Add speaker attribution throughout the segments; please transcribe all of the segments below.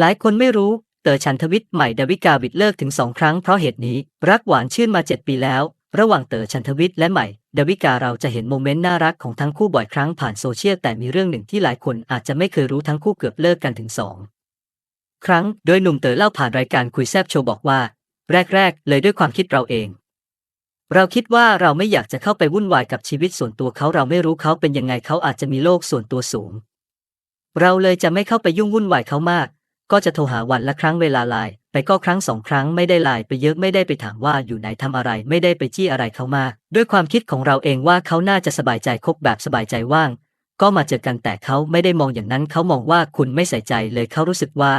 Speaker 1: หลายคนไม่รู้ เต๋อชันทวิทย์ใหม่ดาวิกาบิดเลิกถึงสองครั้งเพราะเหตุนี้ รักหวานชื่นมาเจ็ดปีแล้ว ระหว่างเต๋อชันทวิทย์และใหม่ดาวิกาเราจะเห็นโมเมนต์น่ารักของทั้งคู่บ่อยครั้งผ่านโซเชียลแต่มีเรื่องหนึ่งที่หลายคนอาจจะไม่เคยรู้ทั้งคู่เกือบเลิกกันถึงสองครั้งโดยหนุ่มเต๋อเล่าผ่านรายการคุยแซบโชว์บอกว่า แรก ๆ เลยด้วยความคิดเราเอง เราคิดว่าเราไม่อยากจะเข้าไปวุ่นวายกับชีวิตส่วนตัวเขาเราไม่รู้เขาเป็นยังไงเขาอาจจะมีโลกส่วนตัวสูง เราเลยจะไม่เข้าไปยุ่งวุ่นวายเขามาก ก็จะโทรหาวันละครั้งเวลาไลน์ไปก็ครั้งสองครั้งไม่ได้ไลน์ไปเยอะไม่ได้ไปถามว่าอยู่ไหนทำอะไร ไม่ได้ไปจี้อะไรเขามาก ด้วยความคิดของเราเองว่าเขาน่าจะสบายใจคบแบบสบายใจว่าง ก็มาเจอกันแต่เขาไม่ได้มองอย่างนั้นเขามองว่าคุณไม่ใส่ใจเลยเขารู้สึกว่า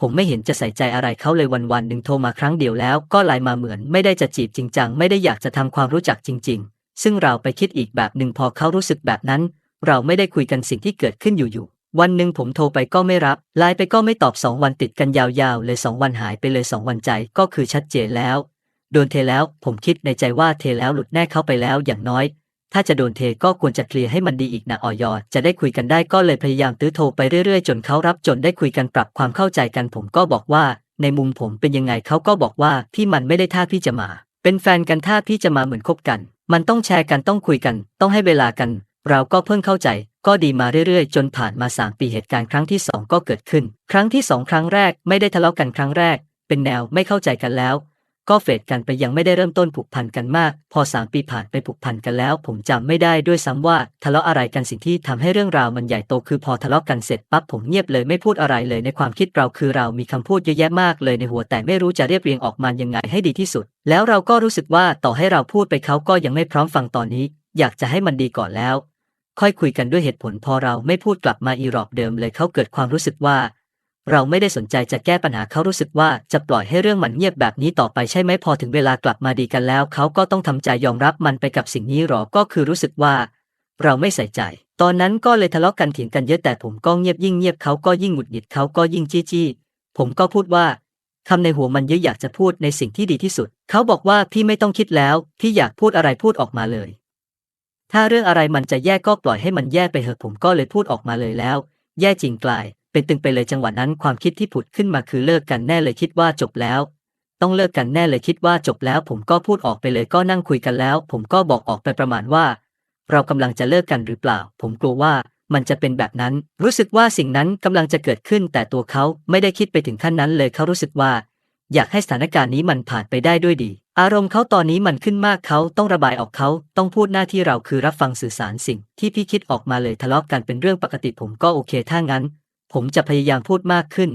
Speaker 1: ผมไม่เห็นจะใส่ใจอะไรเขาเลยวันวันหนึ่งโทรมาครั้งเดียวแล้ว ก็ไลน์มาเหมือน ไม่ได้จะจีบจริงจังไม่ได้อยากจะทำความรู้จักจริง ๆ ซึ่งเราไปคิดอีกแบบหนึ่งพอเขารู้สึกแบบนั้น เราไม่ได้คุยกันสิ่งที่เกิดขึ้นอยู่ๆ วันหนึ่งผมโทรไปก็ไม่รับ ไลน์ไปก็ไม่ตอบสองวันติดกันยาวๆ เลยสองวันหายไปเลยสองวันใจก็คือชัดเจนแล้ว โดนเทแล้วผมคิดในใจว่าเทแล้วหลุดแน่เข้าไปแล้วอย่างน้อย ถ้าจะโดนเทก็ควรจะเคลียร์ให้มันดีอีกนะออยจะได้คุยกันได้ก็เลยพยายามตื้อโทรไปเรื่อยๆ จนเขารับจนได้คุยกันปรับความเข้าใจกันผมก็บอกว่า ในมุมผมเป็นยังไงเขาก็บอกว่าพี่มันไม่ได้ท่าพี่จะมา เป็นแฟนกันท่าพี่จะมาเหมือนคบกัน มันต้องแชร์กันต้องคุยกัน ต้องให้เวลากัน เราก็เพิ่งเข้าใจ ก็ดีมาเรื่อยๆ จนผ่านมา 3 ปีเหตุการณ์ครั้งที่สองก็เกิดขึ้น ครั้งที่สองครั้งแรกไม่ได้ทะเลาะกันครั้งแรก เป็นแนวไม่เข้าใจกันแล้ว ก็เฟดกันไปยังไม่ได้เริ่มต้นผูกพันกันมาก พอสามปีผ่านไปผูกพันกันแล้ว ผมจำไม่ได้ด้วยซ้ำว่าทะเลาะอะไรกันสิ่งที่ทำให้เรื่องราวมันใหญ่โตคือพอทะเลาะกันเสร็จปั๊บผมเงียบเลยไม่พูดอะไรเลยในความคิดเราคือเรามีคำพูดเยอะแยะมากเลยในหัวแต่ไม่รู้จะเรียบเรียงออกมายังไงให้ดีที่สุด แล้วเราก็รู้สึกว่าต่อให้เราพูดไปเขาก็ยังไม่พร้อมฟังตอนนี้ อยากจะให้มันดีก่อนแล้ว ค่อยคุยกันด้วยเหตุผลพอเราไม่พูดกลับมาอีรอบเดิมเลยเขาเกิดความรู้สึกว่า เราไม่ได้สนใจจะแก้ปัญหาเขารู้สึกว่าจะปล่อยให้เรื่องมันเงียบแบบนี้ต่อไปใช่ไหมพอถึงเวลากลับมาดีกันแล้ว เขาก็ต้องทำใจยอมรับมันไปกับสิ่งนี้หรอก็คือรู้สึกว่า เราไม่ใส่ใจ ตอนนั้นก็เลยทะเลาะกันเถียงกันเยอะแต่ผมก็เงียบยิ่งเงียบเขาก็ยิ่งหงุดหงิดเขาก็ยิ่งจี้จี้ผมก็พูดว่าคำในหัวมันเยอะอยากจะพูดในสิ่งที่ดีที่สุด เขาบอกว่าพี่ไม่ต้องคิดแล้ว พี่อยากพูดอะไรพูดออกมาเลย ถ้าเรื่องอะไรมันจะแย่ก็ปล่อยให้มันแย่ไปเถอะผมก็เลยพูดออกมาเลยแล้ว แย่จริงกลาย เป็นตึงไปเลยจังหวะนั้นความคิดที่ผุดขึ้นมาคือเลิกกันแน่เลยคิดว่าจบแล้ว ต้องเลิกกันแน่เลยคิดว่าจบแล้ว ผมก็พูดออกไปเลยก็นั่งคุยกันแล้ว ผมก็บอกออกไปประมาณว่า เรากำลังจะเลิกกันหรือเปล่า ผมกลัวว่ามันจะเป็นแบบนั้น รู้สึกว่าสิ่งนั้นกำลังจะเกิดขึ้นแต่ตัวเขาไม่ได้คิดไปถึงขั้นนั้นเลยเขารู้สึกว่า อยากให้สถานการณ์นี้มันผ่านไปได้ด้วยดี อารมณ์เขาตอนนี้มันขึ้นมากเขาต้องระบายออกเขาต้องพูดหน้าที่เราคือรับฟังสื่อสารสิ่ง ที่พี่คิดออกมาเลยทะเลาะกันเป็นเรื่องปกติผมก็โอเคถ้างั้น ผมจะพยายามพูดมากขึ้น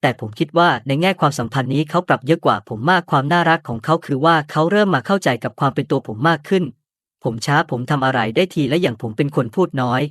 Speaker 1: แต่ผมคิดว่าในแง่ความสัมพันธ์นี้เขาปรับเยอะกว่าผมมากความน่ารักของเขาคือว่าเขาเริ่มมาเข้าใจกับความเป็นตัวผมมากขึ้น ผมช้าผมทำอะไรได้ทีและอย่างผมเป็นคนพูดน้อย